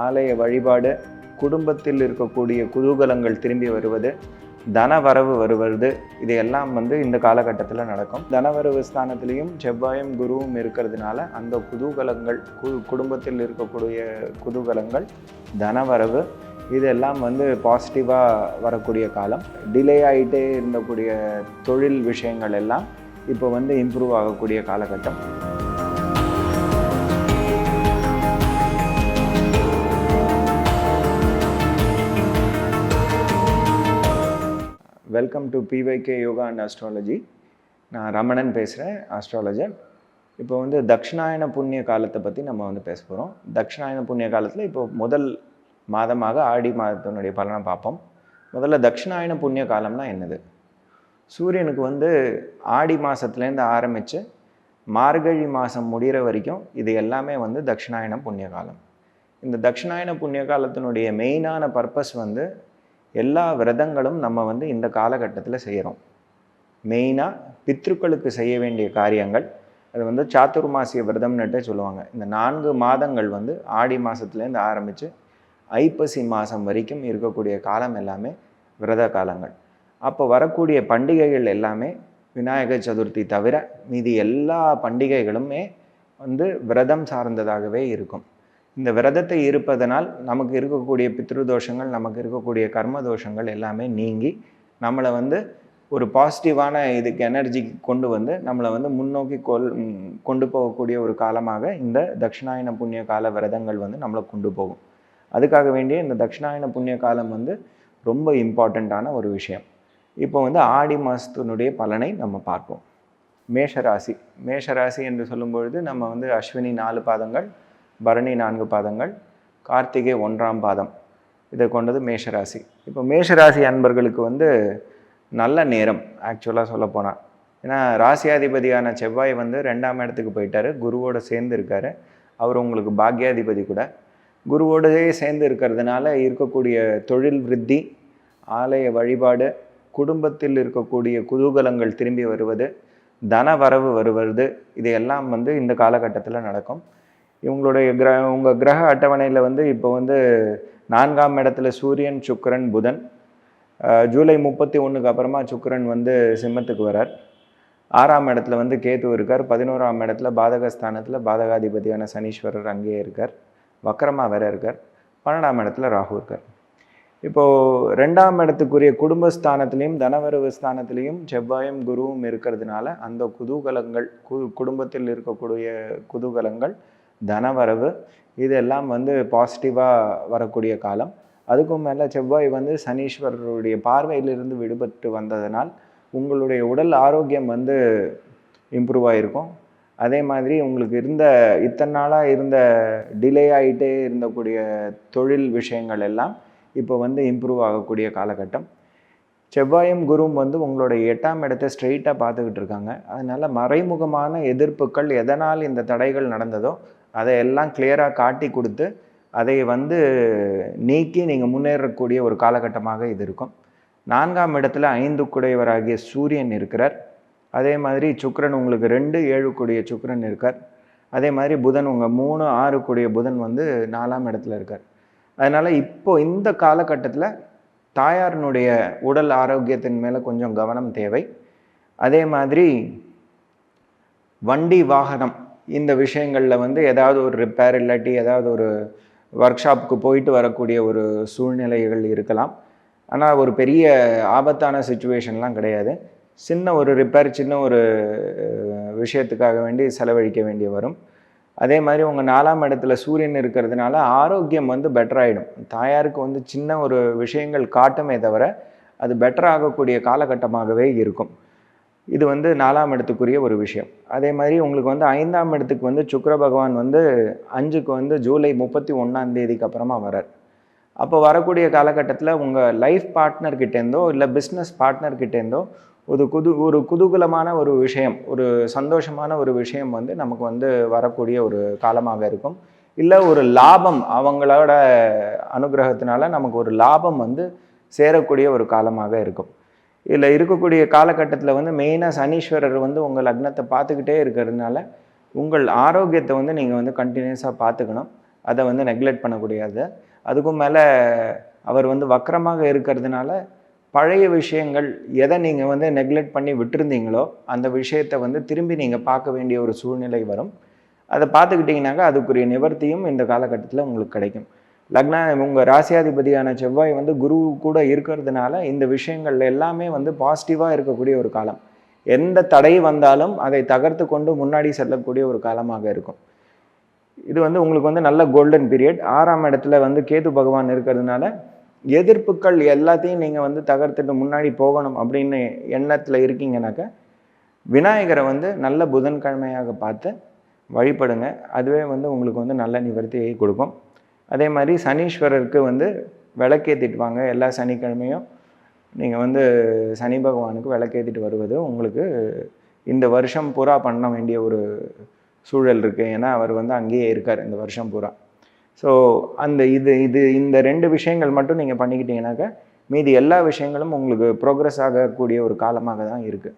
ஆலய வழிபாடு குடும்பத்தில் இருக்கக்கூடிய குதூகலங்கள் திரும்பி வருவது தனவரவு வருவது இது எல்லாம் வந்து இந்த காலகட்டத்தில் நடக்கும். தனவரவு ஸ்தானத்திலையும் செவ்வாயும் குருவும் இருக்கிறதுனால அந்த குதூகலங்கள் கு குடும்பத்தில் இருக்கக்கூடிய குதூகலங்கள் தனவரவு இதெல்லாம் வந்து பாசிட்டிவாக வரக்கூடிய காலம். டிலே ஆகிட்டே இருந்தக்கூடிய தொழில் விஷயங்கள் எல்லாம் இப்போ வந்து இம்ப்ரூவ் ஆகக்கூடிய காலகட்டம். Welcome to PYK yoga and astrology நான் ரமணன் பேசுகிறேன் ஆஸ்ட்ராலஜர் இப்போ வந்து தக்ஷிணாயன புண்ணிய காலத்தை பற்றி நம்ம வந்து பேச போகிறோம் தக்ஷிணாயன புண்ணிய காலத்தில் இப்போ முதல் மாதமாக ஆடி மாதத்தினுடைய பலனை பார்ப்போம். முதல்ல தக்ஷிணாயன புண்ணிய காலம்னா என்னது? சூரியனுக்கு வந்து ஆடி மாதத்துலேருந்து ஆரம்பித்து மார்கழி மாதம் முடிகிற வரைக்கும் இது எல்லாமே வந்து தக்ஷிணாயன புண்ணிய காலம். இந்த தக்ஷிணாயன புண்ணிய காலத்தினுடைய மெயினான பர்பஸ் வந்து எல்லா விரதங்களும் நம்ம வந்து இந்த காலகட்டத்தில் செய்கிறோம் மெயினாக பித்ருக்களுக்கு செய்ய வேண்டிய காரியங்கள் அது வந்து சாத்துர்மாசிய விரதம்னுட்டே சொல்லுவாங்க. இந்த நான்கு மாதங்கள் வந்து ஆடி மாதத்துலேருந்து ஆரம்பித்து ஐப்பசி மாதம் வரைக்கும் இருக்கக்கூடிய காலம் எல்லாமே விரத காலங்கள். அப்போ வரக்கூடிய பண்டிகைகள் எல்லாமே விநாயகர் சதுர்த்தி தவிர மீதி எல்லா பண்டிகைகளுமே வந்து விரதம் சார்ந்ததாகவே இருக்கும். இந்த விரதத்தை இருப்பதனால் நமக்கு இருக்கக்கூடிய பித்ருதோஷங்கள் நமக்கு இருக்கக்கூடிய கர்ம தோஷங்கள் எல்லாமே நீங்கி நம்மளை வந்து ஒரு பாசிட்டிவான இதுக்கு எனர்ஜி கொண்டு வந்து நம்மளை வந்து முன்னோக்கி கொல் கொண்டு போகக்கூடிய ஒரு காலமாக இந்த தட்சிணாயன புண்ணிய கால விரதங்கள் வந்து நம்மளை கொண்டு போகும். அதுக்காக வேண்டிய இந்த தட்சிணாயன புண்ணிய காலம் வந்து ரொம்ப இம்பார்ட்டண்ட்டான ஒரு விஷயம். இப்போ வந்து ஆடி மாதத்தினுடைய பலனை நம்ம பார்ப்போம். மேஷராசி. மேஷராசி என்று சொல்லும்பொழுது நம்ம வந்து அஸ்வினி நாலு பாதங்கள் பரணி நான்கு பாதங்கள் கார்த்திகை ஒன்றாம் பாதம். இதை கொண்டது மேஷராசி. இப்போ மேஷராசி அன்பர்களுக்கு வந்து நல்ல நேரம் ஆக்சுவலாக சொல்லப்போனால் ஏன்னா ராசியாதிபதியான செவ்வாய் வந்து ரெண்டாம் இடத்துக்கு போயிட்டார். குருவோட சேர்ந்து இருக்காரு. அவர் உங்களுக்கு பாக்யாதிபதி கூட. குருவோடவே சேர்ந்து இருக்கிறதுனால இருக்கக்கூடிய தொழில் விருத்தி ஆலய வழிபாடு குடும்பத்தில் இருக்கக்கூடிய குதூகலங்கள் திரும்பி வருவது தன வரவு வருவது இது எல்லாம் வந்து இந்த காலகட்டத்தில் நடக்கும். இவங்களுடைய கிர உங்கள் கிரக அட்டவணையில் வந்து இப்போ வந்து நான்காம் இடத்துல சூரியன் சுக்கரன் புதன். ஜூலை முப்பத்தி ஒன்றுக்கு அப்புறமா சுக்கரன் வந்து சிம்மத்துக்கு வரார். ஆறாம் இடத்துல வந்து கேது இருக்கார். பதினோராம் இடத்துல பாதகஸ்தானத்தில் பாதகாதிபதியான சனீஸ்வரர் அங்கேயே இருக்கார். வக்கரமாக வேற இருக்கார். பன்னெண்டாம் இடத்துல ராகு இருக்கார். இப்போது ரெண்டாம் இடத்துக்குரிய குடும்பஸ்தானத்துலேயும் தனவரவு ஸ்தானத்துலேயும் செவ்வாயும் குருவும் இருக்கிறதுனால அந்த குதூகலங்கள் கு குடும்பத்தில் இருக்கக்கூடிய குதூகலங்கள் தனவரவு இதெல்லாம் வந்து பாசிட்டிவாக வரக்கூடிய காலம். அதுக்கும் மேலே செவ்வாய் வந்து சனீஸ்வரருடைய பார்வையிலிருந்து விடுபட்டு வந்ததனால் உங்களுடைய உடல் ஆரோக்கியம் வந்து இம்ப்ரூவ் ஆகிருக்கும் அதே மாதிரி உங்களுக்கு இருந்த இத்தனை நாளாக இருந்த டிலே ஆகிட்டே இருந்தக்கூடிய தொழில் விஷயங்கள் எல்லாம் இப்போ வந்து இம்ப்ரூவ் ஆகக்கூடிய காலகட்டம். செவ்வாயும் குருவும் வந்து உங்களுடைய எட்டாம் இடத்தை ஸ்ட்ரெயிட்டாக பார்த்துக்கிட்டு இருக்காங்க. அதனால் மறைமுகமான எதிர்ப்புகள் எதனால் இந்த தடைகள் நடந்ததோ அதை எல்லாம் கிளியராக காட்டி கொடுத்து அதை வந்து நீக்கி நீங்கள் முன்னேறக்கூடிய ஒரு காலகட்டமாக இது இருக்கும். நான்காம் இடத்துல ஐந்து குடையவராகிய சூரியன் இருக்கிறார். அதே மாதிரி சுக்கரன் உங்களுக்கு ரெண்டு ஏழு கூடிய சுக்கரன் இருக்கார். அதே மாதிரி புதன் உங்கள் மூணு ஆறு கூடிய புதன் வந்து நாலாம் இடத்துல இருக்கார். அதனால் இப்போ இந்த காலகட்டத்தில் தாயாரினுடைய உடல் ஆரோக்கியத்தின் மேலே கொஞ்சம் கவனம் தேவை. அதே மாதிரி வண்டி வாகனம் இந்த விஷயங்களில் வந்து ஏதாவது ஒரு ரிப்பேர் இல்லாட்டி ஏதாவது ஒரு ஒர்க் ஷாப்புக்கு போயிட்டு வரக்கூடிய ஒரு சூழ்நிலைகள் இருக்கலாம். ஆனால் ஒரு பெரிய ஆபத்தான சுச்சுவேஷன்லாம் கிடையாது. சின்ன ஒரு ரிப்பேர் சின்ன ஒரு விஷயத்துக்காக வேண்டி செலவழிக்க வேண்டிய வரும். அதே மாதிரி உங்கள் நாலாம் இடத்துல சூரியன் இருக்கிறதுனால ஆரோக்கியம் வந்து பெட்டர் ஆகிடும் தாயாருக்கு வந்து சின்ன ஒரு விஷயங்கள் காட்டுமே தவிர அது பெட்டர் ஆகக்கூடிய காலகட்டமாகவே இருக்கும். இது வந்து நாலாம் இடத்துக்குரிய ஒரு விஷயம். அதே மாதிரி உங்களுக்கு வந்து ஐந்தாம் இடத்துக்கு வந்து சுக்கர பகவான் வந்து அஞ்சுக்கு வந்து ஜூலை முப்பத்தி ஒன்றாம் தேதிக்கு அப்புறமா வரார் அப்போ வரக்கூடிய காலகட்டத்தில் உங்கள் லைஃப் பார்ட்னர்கிட்டேருந்தோ இல்லை பிஸ்னஸ் பார்ட்னர்கிட்டேருந்தோ ஒரு குது ஒரு குதூகலமான ஒரு விஷயம் ஒரு சந்தோஷமான ஒரு விஷயம் வந்து நமக்கு வந்து வரக்கூடிய ஒரு காலமாக இருக்கும். இல்லை ஒரு லாபம் அவங்களோட அனுகிரகத்தினால நமக்கு ஒரு லாபம் வந்து சேரக்கூடிய ஒரு காலமாக இருக்கும். இதில் இருக்கக்கூடிய காலகட்டத்தில் வந்து மெயினாக சனீஸ்வரர் வந்து உங்கள் லக்னத்தை பார்த்துக்கிட்டே இருக்கிறதுனால உங்கள் ஆரோக்கியத்தை வந்து நீங்கள் வந்து கண்டினியூஸாக பார்த்துக்கணும். அதை வந்து நெக்லெக்ட் பண்ணக்கூடியது. அதுக்கும் மேலே அவர் வந்து வக்கரமாக இருக்கிறதுனால பழைய விஷயங்கள் எதை நீங்கள் வந்து நெக்லெக்ட் பண்ணி விட்டுருந்தீங்களோ அந்த விஷயத்தை வந்து திரும்பி நீங்கள் பார்க்க வேண்டிய ஒரு சூழ்நிலை வரும். அதை பார்த்துக்கிட்டிங்கனாக்கா அதுக்குரிய நிவர்த்தியும் இந்த காலகட்டத்தில் உங்களுக்கு கிடைக்கும். லக்னா உங்கள் ராசியாதிபதியான செவ்வாய் வந்து குரு கூட இருக்கிறதுனால இந்த விஷயங்கள் எல்லாமே வந்து பாசிட்டிவாக இருக்கக்கூடிய ஒரு காலம். எந்த தடை வந்தாலும் அதை தகர்த்து கொண்டு முன்னாடி செல்லக்கூடிய ஒரு காலமாக இருக்கும். இது வந்து உங்களுக்கு வந்து நல்ல கோல்டன் பீரியட் ஆறாம் இடத்துல வந்து கேது பகவான் இருக்கிறதுனால எதிர்ப்புகள் எல்லாத்தையும் நீங்கள் வந்து தகர்த்துட்டு முன்னாடி போகணும் அப்படின்னு எண்ணத்தில் இருக்கீங்கனாக்கா விநாயகரை வந்து நல்ல புதன்கிழமையாக பார்த்து வழிபடுங்க. அதுவே வந்து உங்களுக்கு வந்து நல்ல நிவர்த்தியை கொடுக்கும். அதே மாதிரி சனீஸ்வரருக்கு வந்து விளக்கேற்றிட்டு வாங்க. எல்லா சனிக்கிழமையும் நீங்கள் வந்து சனி பகவானுக்கு விளக்கேற்றிட்டு வருவது உங்களுக்கு இந்த வருஷம் பூரா பண்ண வேண்டிய ஒரு சூழல் இருக்குது ஏன்னா அவர் வந்து அங்கேயே இருக்கார் இந்த வருஷம் பூரா. ஸோ அந்த இது இது இந்த ரெண்டு விஷயங்கள் மட்டும் நீங்கள் பண்ணிக்கிட்டீங்கன்னாக்கா மீதி எல்லா விஷயங்களும் உங்களுக்கு ப்ரோக்ரஸ் ஆகக்கூடிய ஒரு காலமாக தான் இருக்குது